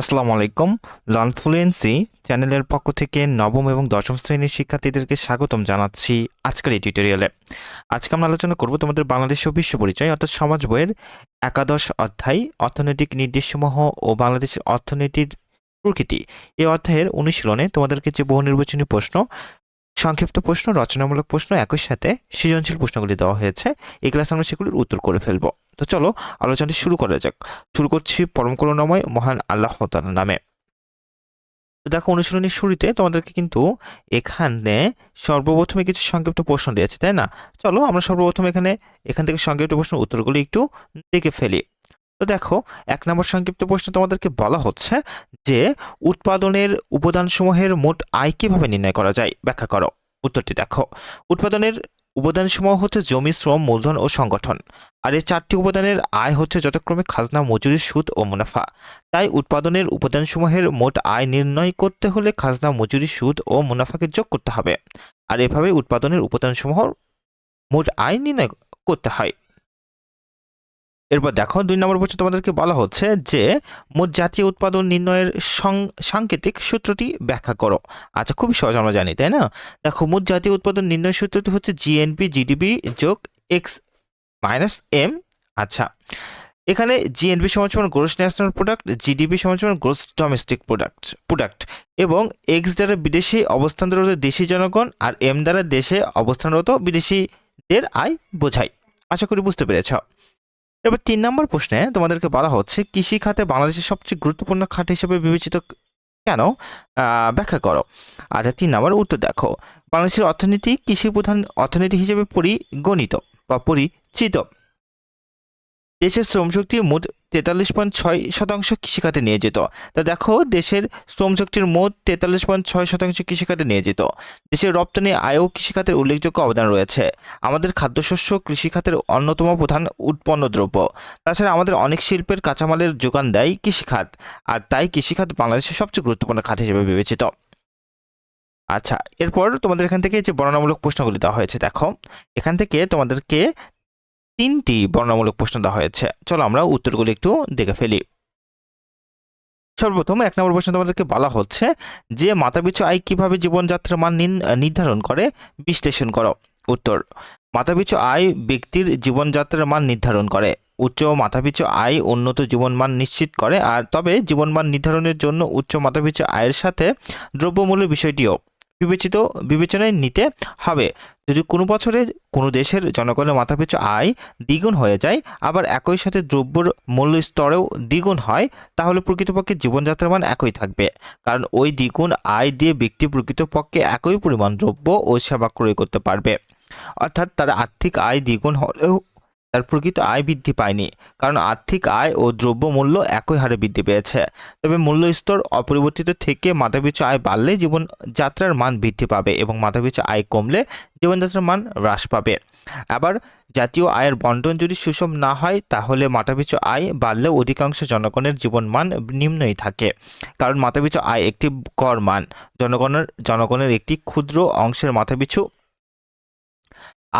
আসসালামু আলাইকুম। Learn fluency চ্যানেলের পক্ষ থেকে নবম এবং দশম শ্রেণির শিক্ষার্থীদেরকে স্বাগতম জানাচ্ছি আজকের এই টিউটোরিয়ালে। আজকে আমরা আলোচনা করব তোমাদের বাংলাদেশ ও বিশ্ব পরিচয়, অর্থাৎ সমাজ বইয়ের একাদশ অধ্যায়, অর্থনৈতিক নির্দেশসমূহ ও বাংলাদেশের অর্থনীতির প্রকৃতি। এই অধ্যায়ের অনুশীলনে তোমাদেরকে যে বহু নির্বাচনী প্রশ্ন সংক্ষিপ্ত প্রশ্ন, রচনামূলক প্রশ্ন একই সাথে সৃজনশীল প্রশ্নগুলি দেওয়া হয়েছে। এই ক্লাসে আমরা সেগুলির উত্তর করে ফেলব। তো চলো, আলোচনাটি শুরু করা যাক। শুরু করছি পরম করুণাময় মহান আল্লাহ তাআলার নামে। দেখো, অনুশীলনের শুরুতে তোমাদেরকে কিন্তু এখানে সর্বপ্রথমে কিছু সংক্ষিপ্ত প্রশ্ন দিয়েছে, তাই না? চলো, আমরা সর্বপ্রথম এখানে, এখান থেকে সংক্ষিপ্ত প্রশ্ন উত্তরগুলি একটু দেখে ফেলি। তো দেখো, এক নম্বর সংক্ষিপ্ত প্রশ্ন তোমাদেরকে বলা হচ্ছে যে উৎপাদনের উপাদানসমূহের মোট আয় কীভাবে নির্ণয় করা যায়? ব্যাখ্যা করো। উত্তরটি দেখো। উৎপাদনের উপাদানসমূহ হচ্ছে জমি, শ্রম, মূলধন ও সংগঠন। আর এই চারটি উপাদানের আয় হচ্ছে যথাক্রমে খাজনা, মজুরি, সুদ ও মুনাফা। তাই উৎপাদনের উপাদানসমূহের মোট আয় নির্ণয় করতে হলে খাজনা, মজুরি, সুদ ও মুনাফাকে যোগ করতে হবে। আর এভাবে উৎপাদনের উপাদানসমূহ মোট আয় নির্ণয় করতে হয়। এরপর দেখো, দুই নম্বর প্রশ্ন তোমাদেরকে বলা হচ্ছে যে, মোট জাতীয় উৎপাদন নির্ণয়ের সাংকেতিক সূত্রটি ব্যাখ্যা করো। আচ্ছা খুবই সহজ আমরা জানি, তাই না? দেখো, মোট জাতীয় উৎপাদন নির্ণয় সূত্রটি হচ্ছে জিএনপি, জিডিপি যোগ এক্স মাইনাস এম। আচ্ছা এখানে জিএনপি সমান গ্রোস ন্যাশনাল প্রোডাক্ট, জিডিপি সমান গ্রোস ডোমেস্টিক প্রোডাক্ট প্রোডাক্ট, এবং এক্স দ্বারা বিদেশি অবস্থানরত দেশি জনগণ আর এম দ্বারা দেশে অবস্থানরত বিদেশিদের আয় বোঝায়। আশা করি বুঝতে পেরেছ। এবার তিন নম্বর প্রশ্নে তোমাদেরকে বলা হচ্ছে, কৃষি খাতে বাংলাদেশের সবচেয়ে গুরুত্বপূর্ণ খাত হিসেবে বিবেচিত কেন? ব্যাখ্যা করো। আচ্ছা তিন নম্বর উত্তর দেখো। বাংলাদেশের অর্থনীতি কৃষি প্রধান অর্থনীতি হিসেবে পরিগণিত বা পরিচিত। দেশের শ্রমশক্তি মোট তেতাল্লিশ পয়েন্ট ছয় শতাংশ কৃষিখাতে নিয়ে যেত তা দেখো, দেশের শ্রমশক্তির মোট তেতাল্লিশ পয়েন্ট ছয় শতাংশ কৃষিখাতে নিয়ে যেত দেশের রপ্তানি আয়ও কৃষিখাতের উল্লেখযোগ্য অবদান রয়েছে। আমাদের খাদ্যশস্য কৃষিখাতের অন্যতম প্রধান উৎপন্ন দ্রব্য তাছাড়া আমাদের অনেক শিল্পের কাঁচামালের যোগান দেয় কৃষিখাত। আর তাই কৃষিখাত বাংলাদেশের সবচেয়ে গুরুত্বপূর্ণ খাত হিসেবে বিবেচিত। আচ্ছা এরপর তোমাদের এখান থেকে যে বর্ণনামূলক প্রশ্নগুলি দেওয়া হয়েছে, দেখো। এখান থেকে তোমাদেরকে তিনটি বর্ণনামূলক প্রশ্ন দেওয়া হয়েছে। চলো আমরা উত্তরগুলি একটু দেখে ফেলি। সর্বপ্রথম এক নম্বর প্রশ্ন তোমাদেরকে বলা হচ্ছে, যে মাথাপিছু আয় কীভাবে জীবনযাত্রার মান নির্ধারণ করে, বিশ্লেষণ করো। উত্তর মাথাপিছু আয় ব্যক্তির জীবনযাত্রার মান নির্ধারণ করে। উচ্চ মাথাপিছু আয় উন্নত জীবনমান নিশ্চিত করে, আর তবে জীবনমান নির্ধারণের জন্য উচ্চ মাথাপিছু আয়ের সাথে দ্রব্যমূল্য বিষয়টিও। বিবেচিত বিবেচনায় নিতে হবে। যদি কোনো বছরে কোনো দেশের জনগণের মাথাপিছু আয় দ্বিগুণ হয়ে যায়, আবার একই সাথে দ্রব্যর মূল্য স্তরেও দ্বিগুণ হয়, তাহলে প্রকৃতপক্ষে জীবনযাত্রার মান একই থাকবে। কারণ ওই দ্বিগুণ আয় দিয়ে ব্যক্তি প্রকৃতপক্ষে একই পরিমাণ দ্রব্য ও সেবা ক্রয় করতে পারবে। অর্থাৎ তার আর্থিক আয় দ্বিগুণ হলেও তার প্রকৃত আয় বৃদ্ধি পায়নি, কারণ আর্থিক আয় ও দ্রব্য মূল্য একই হারে বৃদ্ধি পেয়েছে। তবে মূল্য স্তর অপরিবর্তিত থেকে মাথাপিছু আয় বাড়লে জীবনযাত্রার মান বৃদ্ধি পাবে এবং মাথাপিছু আয় কমলে জীবনযাত্রার মান হ্রাস পাবে। আবার জাতীয় আয়ের বন্টন যদি সুষম না হয়, তাহলে মাথাপিছু আয় বাড়লেও অধিকাংশ জনগণের জীবন মান নিম্নই থাকে, কারণ মাথাপিছু আয় একটি গড় মান, জনগণের জনগণের একটি ক্ষুদ্র অংশের মাথাপিছু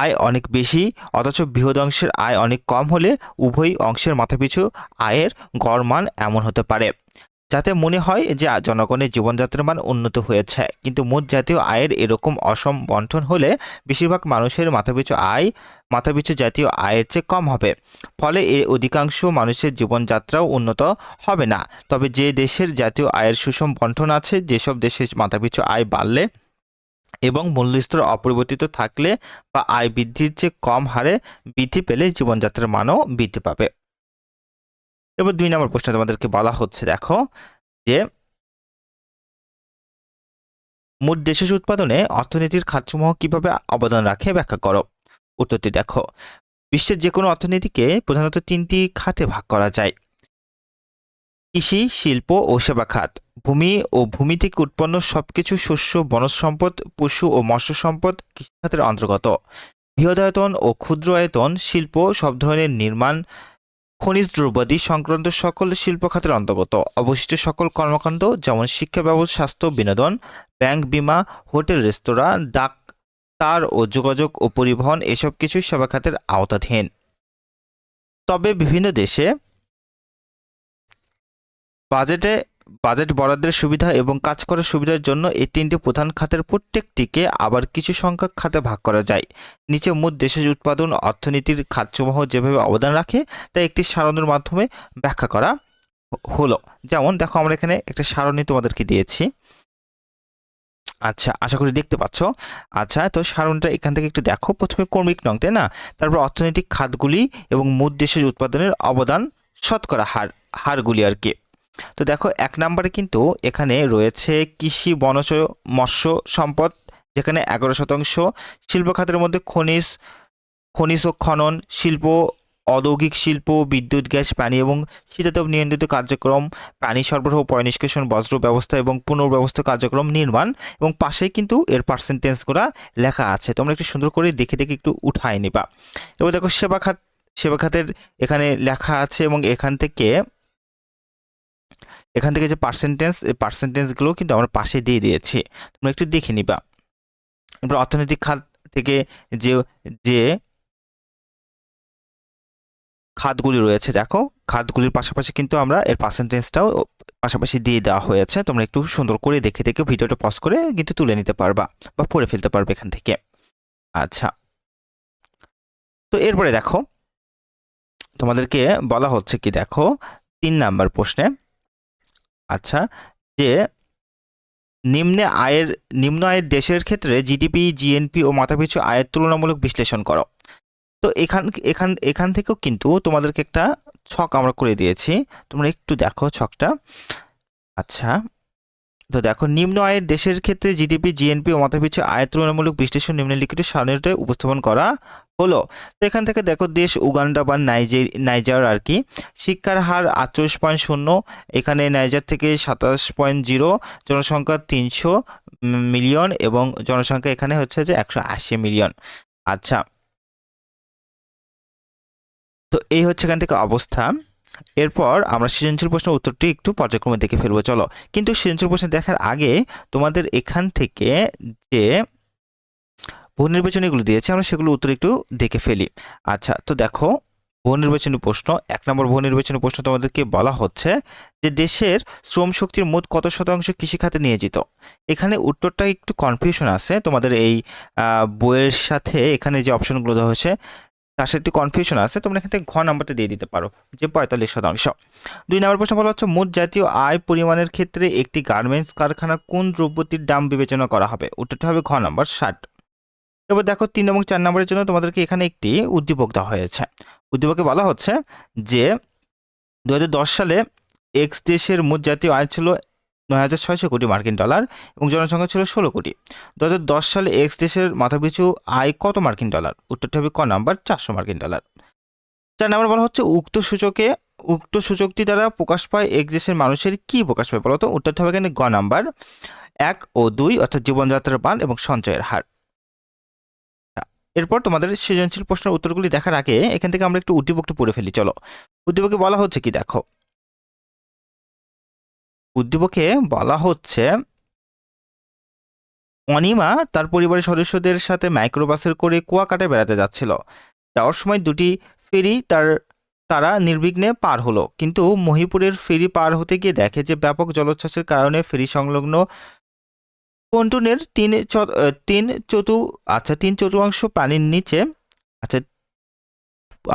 আয় অনেক বেশি, অথচ বৃহৎ অংশের আয় অনেক কম হলে উভয় অংশের মাথাপিছু আয়ের গড় মান এমন হতে পারে। যাতে মনে হয় যে জনগণের জীবনযাত্রার মান উন্নত হয়েছে, কিন্তু মোট জাতীয় আয়ের এরকম অসম বন্টন হলে বেশিরভাগ মানুষের মাথাপিছু আয়, মাথাপিছু জাতীয় আয়ের চেয়ে কম হবে। ফলে এ অধিকাংশ মানুষের জীবনযাত্রাও উন্নত হবে না। তবে যে দেশের জাতীয় আয়ের সুষম বন্টন আছে, যেসব দেশের মাথাপিছু আয় বাড়লে এবং মূল্যস্তর অপরিবর্তিত থাকলে বা আয় বৃদ্ধির চেয়ে কম হারে বৃদ্ধি পেলে জীবনযাত্রার মানও বৃদ্ধি পাবে। এবার দুই নম্বর প্রশ্ন তোমাদেরকে বলা হচ্ছে, দেখো যে মোট দেশের উৎপাদনে অর্থনীতির খাতসমূহ কীভাবে অবদান রাখে ব্যাখ্যা করো। উত্তরটি দেখো, বিশ্বের যে কোনো অর্থনীতিকে প্রধানত তিনটি খাতে ভাগ করা যায়। কৃষি, শিল্প ও সেবা খাত। ভূমি ও ভূমি থেকে উৎপন্ন সবকিছু শস্য, বনজ সম্পদ, পশু ও মৎস্য সম্পদ কৃষি খাতের অন্তর্গত। বৃহদায়তন ও ক্ষুদ্র আয়তন শিল্প সব ধরনের নির্মাণ, খনিজ দ্রব্যাদি সংক্রান্ত সকল শিল্প খাতের অন্তর্গত। অবশিষ্ট সকল কর্মকাণ্ড যেমন শিক্ষা ব্যবস্থা, স্বাস্থ্য বিনোদন, ব্যাংক বিমা, হোটেল, রেস্তোরাঁ, ডাক, তার ও যোগাযোগ ও পরিবহন এসব কিছুই সেবা খাতের আওতাধীন। তবে বিভিন্ন দেশে বাজেটে বাজেট বরাদ্দের সুবিধা এবং কাজ করার সুবিধার জন্য এই তিনটি প্রধান খাতের প্রত্যেকটিকে আবার কিছু সংখ্যক খাতে ভাগ করা যায়। নিচে মোট দেশের উৎপাদন, অর্থনীতির খাতসমূহ যেভাবে অবদান রাখে, তা একটি সারণের মাধ্যমে ব্যাখ্যা করা হলো। যেমন, দেখো আমরা এখানে একটা সারণী তোমাদেরকে দিয়েছি। আচ্ছা আশা করি দেখতে পাচ্ছ। আচ্ছা তো সারণটা এখান থেকে একটু দেখো। প্রথমে কর্মিক নং, তাই না? তারপর অর্থনৈতিক খাতগুলি এবং মোট দেশের উৎপাদনের অবদান, শতকরা হার, হারগুলি আর কি। তো দেখো, এক নম্বরে কিন্তু এখানে রয়েছে কৃষি, বনজ, মৎস্য সম্পদ, যেখানে এগারো শতাংশ। শিল্প খাতের মধ্যে খনিজ খনিজ ও খনন, শিল্প, ঔদ্যোগিক শিল্প, বিদ্যুৎ, গ্যাস, পানি এবং শীতাতপ নিয়ন্ত্রিত কার্যক্রম, পানি সরবরাহ, পয় নিষ্কাশন বজ্র ব্যবস্থা এবং পুনর্ব্যবস্থা কার্যক্রম নির্মাণ এবং পাশেই কিন্তু এর পার্সেন্টেজগুলো লেখা আছে। তোমরা একটু সুন্দর করে দেখে দেখে একটু উঠায় নিবা। এবার দেখো, সেবা খাত, সেবা খাতের এখানে লেখা আছে এবং এখান থেকে এখান থেকে যে পার্সেন্টেজ এই পার্সেন্টেজগুলো কিন্তু আমরা পাশে দিয়ে দিয়েছি। তোমরা একটু দেখে নিবা। এবার অর্থনৈতিক খাত থেকে যে যে খাতগুলি রয়েছে, দেখো, খাতগুলির পাশাপাশি কিন্তু আমরা এর পার্সেন্টেজটাও পাশাপাশি দিয়ে দেওয়া হয়েছে। তোমরা একটু সুন্দর করে দেখে দেখে ভিডিওটা পজ করে কিন্তু তুলে নিতে পারবা বা পড়ে ফেলতে পারবে এখান থেকে। আচ্ছা। তো এরপরে দেখো, তোমাদেরকে বলা হচ্ছে কি, দেখো, তিন নাম্বার প্রশ্নে আচ্ছা যে নিম্নে আয়ের, নিম্ন আয়ের দেশের ক্ষেত্রে জিডিপি জিএনপি ও মাথাপিছু আয়ের তুলনামূলক বিশ্লেষণ করো। তো এখান এখান এখান থেকেও কিন্তু তোমাদেরকে একটা ছক আমরা করে দিয়েছি। তোমরা একটু দেখো ছকটা। আচ্ছা। তো দেখো, নিম্ন আয়ের দেশের ক্ষেত্রে জিডিপি জিএনপি ও মাথাপিছু আয়ের তুলনামূলক বিশ্লেষণ নিম্নলিখিত সারণীতে উপস্থাপন করা হলো। তো এখান থেকে দেখো, দেশ উগান্ডা বা নাইজের নাইজার আর কি। শিক্ষার হার আটচল্লিশ পয়েন্ট শূন্য, এখানে নাইজার থেকে সাতাশ পয়েন্ট জিরো, জনসংখ্যা তিনশো মিলিয়ন এবং জনসংখ্যা এখানে হচ্ছে যে একশো আশি মিলিয়ন। আচ্ছা। তো এই হচ্ছে এখান থেকে অবস্থা। এরপর আমরা সৃজনশীল প্রশ্নের উত্তরটি একটু পর্যায়ক্রমে দেখে ফেলব, চলো। কিন্তু সৃজনশীল প্রশ্ন দেখার আগে তোমাদের এখান থেকে যে বহু নির্বাচনীগুলো দিয়েছে, আমরা সেগুলো উত্তর একটু দেখে ফেলি। আচ্ছা তো দেখো বহু নির্বাচনী প্রশ্ন, এক নম্বর বহু প্রশ্ন তোমাদেরকে বলা হচ্ছে যে দেশের শ্রম শক্তির মোট কত শতাংশ কৃষিখাতে নিয়োজিত? এখানে উত্তরটা একটু কনফিউশন আছে। তোমাদের এই বইয়ের সাথে এখানে যে অপশনগুলো দেওয়া হয়েছে তার সাথে একটু কনফিউশন আছে, তোমরা এখান থেকে ঘ নাম্বারটা দিয়ে দিতে পারো, যে পঁয়তাল্লিশ শতাংশ। দুই নম্বর প্রশ্ন বলা হচ্ছে, মোট জাতীয় আয় পরিমাণের ক্ষেত্রে একটি গার্মেন্টস কারখানা কোন দ্রব্যটির দাম বিবেচনা করা হবে? উত্তরটা হবে ঘ নাম্বার ষাট। এবার দেখো, তিন এবং চার নম্বরের জন্য তোমাদেরকে এখানে একটি উদ্দীপক দেওয়া হয়েছে। উদ্দীপকে বলা হচ্ছে যে দু হাজার দশ সালে এক্স দেশের মোট জাতীয় আয় ছিল নয় হাজার ছয়শো কোটি মার্কিন ডলার এবং জনসংখ্যা ছিল ষোলো কোটি। দু দশ সালে এক্স দেশের মাথাপিছু আয় কত মার্কিন ডলার? উত্তরটা হবে ক নাম্বার, চারশো মার্কিন ডলার। চার নাম্বার বলা হচ্ছে উক্ত সূচকে, উক্ত সূচকটি দ্বারা প্রকাশ পায় এক দেশের মানুষের কি প্রকাশ পায় বলতো উত্তরটা হবে এখানে গ নাম্বার, এক ও দুই অর্থাৎ জীবনযাত্রার মান এবং সঞ্চয়ের হার। এরপর তোমাদের সৃজনশীল প্রশ্নের উত্তরগুলি দেখার আগে এখান থেকে আমরা একটু উদ্দীপকটি পড়ে ফেলি, চলো। উদ্দীপকে বলা হচ্ছে কি দেখো? উদ্দীপকে বলা হচ্ছে, অনিমা তার পরিবারের সদস্যদের সাথে মাইক্রোবাসের করে কুয়াকাটায় বেড়াতে যাচ্ছিল। যাওয়ার সময় দুটি ফেরি তার, তারা নির্বিঘ্নে পার হলো। কিন্তু মহিপুরের ফেরি পার হতে গিয়ে দেখে যে ব্যাপক জলোচ্ছ্বাসের কারণে ফেরি সংলগ্ন পন্টুনের তিন তিন চতু আচ্ছা তিন চতুর্থাংশ পানির নিচে আচ্ছা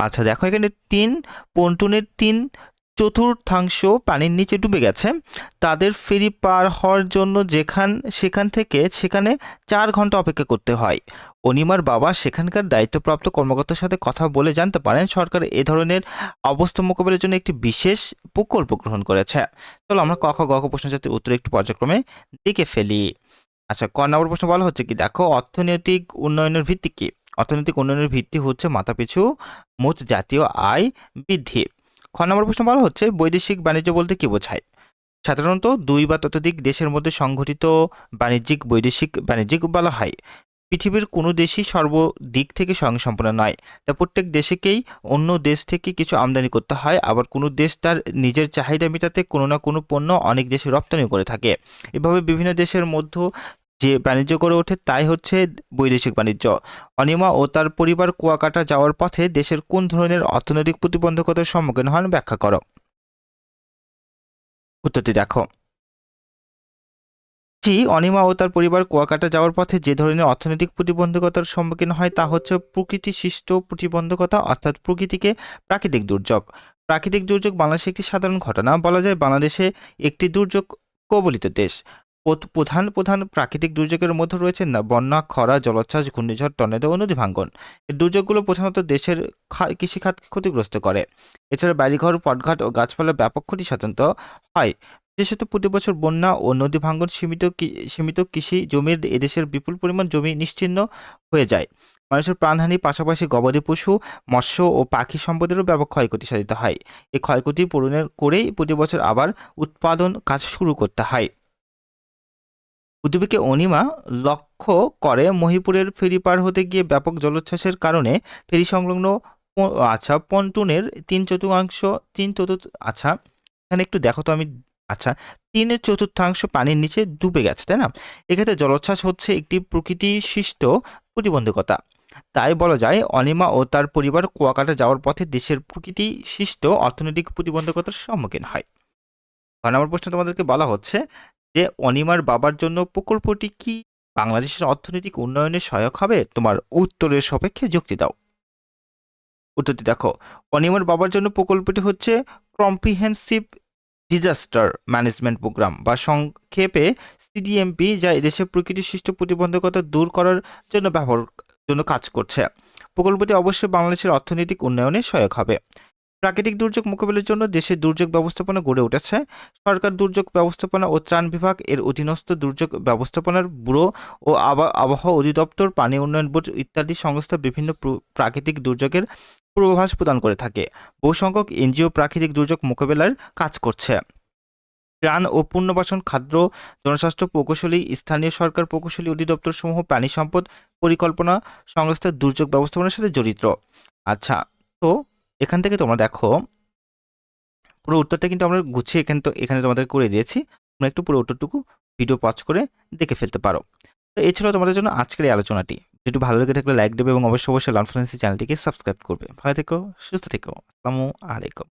আচ্ছা দেখো এখানে তিন, পন্টুনের তিন চতুর্থাংশ পানির নিচে ডুবে গেছে। তাদের ফেরি পার হওয়ার জন্য যেখান, সেখান থেকে সেখানে চার ঘণ্টা অপেক্ষা করতে হয়। অনিমার বাবা সেখানকার দায়িত্বপ্রাপ্ত কর্মকর্তার সাথে কথা বলে জানতে পারেন, সরকার এ ধরনের অবস্থা মোকাবেলার জন্য একটি বিশেষ প্রকল্প গ্রহণ করেছে। চলো আমরা কখ গখ প্রশ্ন জাতির উত্তর একটু পর্যায়ক্রমে দেখে ফেলি। আচ্ছা ক নম্বর প্রশ্ন বলা হচ্ছে কি? দেখো, অর্থনৈতিক উন্নয়নের ভিত্তি কি? অর্থনৈতিক উন্নয়নের ভিত্তি হচ্ছে মাথাপিছু মোট জাতীয় আয় বৃদ্ধি। খ নম্বর প্রশ্ন বলা হচ্ছে, বৈদেশিক বাণিজ্য বলতে কি বোঝায়? সাধারণত দুই বা ততোধিক দেশের মধ্যে সংঘটিত বাণিজ্যিক, বৈদেশিক বাণিজ্যিক বলা হয়। পৃথিবীর কোনো দেশই সর্বদিক থেকে স্বয়ংসম্পূর্ণ নয়। তা প্রত্যেক দেশকেই অন্য দেশ থেকে কিছু আমদানি করতে হয়, আবার কোনো দেশ তার নিজের চাহিদা মেটাতে কোনো না কোনো পণ্য অনেক দেশে রপ্তানি করে থাকে। এভাবে বিভিন্ন দেশের মধ্যে যে বাণিজ্য করে ওঠে তাই হচ্ছে বৈদেশিক বাণিজ্য। অনিমা ও তার পরিবার কুয়াকাটা যাওয়ার পথে দেশের কোন ধরনের অর্থনৈতিক প্রতিবন্ধকতার সম্মুখীন হন ব্যাখ্যা করো। উত্তরটি দেখো। জি, অনিমা ও তার পরিবার কুয়াকাটা যাওয়ার পথে যে ধরনের অর্থনৈতিক প্রতিবন্ধকতার সম্মুখীন হয় তা হচ্ছে প্রকৃতি সৃষ্ট প্রতিবন্ধকতা অর্থাৎ প্রকৃতিকে প্রাকৃতিক দুর্যোগ। প্রাকৃতিক দুর্যোগ বাংলাদেশে একটি সাধারণ ঘটনা। বলা যায় বাংলাদেশে একটি দুর্যোগ কবলিত দেশ। প্রধান প্রধান প্রাকৃতিক দুর্যোগের মধ্যে রয়েছে না, বন্যা, খরা, জলোচ্ছ্বাস, ঘূর্ণিঝড়, টর্নেডো ও নদী ভাঙ্গন। এই দুর্যোগগুলো প্রধানত দেশের কৃষিখাতকে ক্ষতিগ্রস্ত করে। এছাড়া বাড়িঘর পটঘাট ও গাছপালা ব্যাপক ক্ষতি সাধারণত হয়। বিশেষত প্রতি বছর বন্যা ও নদী ভাঙ্গন সীমিত সীমিত কৃষি জমির এদেশের বিপুল পরিমাণ জমি নিশ্চিহ্ন হয়ে যায়। মানুষের প্রাণহানির পাশাপাশি গবাদি পশু, মৎস্য ও পাখি সম্পদেরও ব্যাপক ক্ষয়ক্ষতি সাধিত হয়। এই ক্ষয়ক্ষতি পূরণের করেই প্রতি বছর আবার উৎপাদন কাজ শুরু করতে হয়। উদ্যোগীকে অনিমা লক্ষ্য করে মহিপুরের ফেরি পার হতে গিয়ে ব্যাপক জলোচ্ছ্বাসের কারণে ফেরি সংলগ্ন আচ্ছা পন্টুনের তিন চতুর্থাংশ, তিন চতুর্থ আচ্ছা এখানে একটু দেখো তো আমি আচ্ছা তিন চতুর্থাংশ পানির নিচে ডুবে গেছে, তাই না? এক্ষেত্রে জলোচ্ছ্বাস হচ্ছে একটি প্রকৃতি সৃষ্ট প্রতিবন্ধকতা। তাই বলা যায়, অনিমা ও তার পরিবার কুয়াকাটা যাওয়ার পথে দেশের প্রকৃতি সৃষ্ট অর্থনৈতিক প্রতিবন্ধকতার সম্মুখীন হয়। ছয় নম্বর প্রশ্ন তোমাদেরকে বলা হচ্ছে যে অনিমার বাবার জন্য প্রকল্পটি কি? বাংলাদেশের অর্থনৈতিক উন্নয়নে সহায়ক হবে? তোমার উত্তরের সাপেক্ষে যুক্তি দাও। উত্তরটি দেখো, অনিমার বাবার জন্য প্রকল্পটি হচ্ছে কম্প্রিহেন্সিভ ডিজাস্টার ম্যানেজমেন্ট প্রোগ্রাম বা সংক্ষেপে সিডিএমপি যা এদেশে প্রকৃতি সৃষ্ট প্রতিবন্ধকতা দূর করার জন্য ব্যবহার, জন্য কাজ করছে। প্রকল্পটি অবশ্যই বাংলাদেশের অর্থনৈতিক উন্নয়নে সহায়ক হবে। প্রাকৃতিক দুর্যোগ মোকাবিলার জন্য দেশে দুর্যোগ ব্যবস্থাপনা গড়ে উঠেছে। সরকার দুর্যোগ ব্যবস্থাপনা ও ত্রাণ বিভাগ এর অধীনস্থ দুর্যোগ ব্যবস্থাপনার ব্যুরো ও আবা- আবহাওয়া অধিদপ্তর, পানি উন্নয়ন বোর্ড ইত্যাদি সংস্থা বিভিন্ন প্র- প্রাকৃতিক দুর্যোগের পূর্বাভাস প্রদান করে থাকে। বহু সংখ্যক এনজিও প্রাকৃতিক দুর্যোগ মোকাবেলার কাজ করছে। ত্রাণ ও পুনর্বাসন খাদ্য, জনস্বাস্থ্য প্রকৌশলী, স্থানীয় সরকার প্রকৌশলী অধিদপ্তর সমূহ প্রাণী সম্পদ পরিকল্পনা সংস্থার দুর্যোগ ব্যবস্থাপনার সাথে জড়িত। আচ্ছা তো এখান থেকে তোমরা দেখো, পুরো উত্তরটা কিন্তু আমরা গুছিয়ে এখান তো, এখানে তোমাদের করে দিয়েছি। তোমরা একটু পুরো উত্তরটুকু ভিডিও পজ করে দেখে ফেলতে পারো। তো এছাড়াও তোমাদের জন্য আজকের এই আলোচনাটি। ভিডিও ভালো লেগে থাকলে লাইক দেবে এবং অবশ্যই অবশ্যই লার্ন ফ্রেন্সি চ্যানেলটিকে সাবস্ক্রাইব করবে। ভালো থেকো, সুস্থ থেকো। আসসালামু আলাইকুম।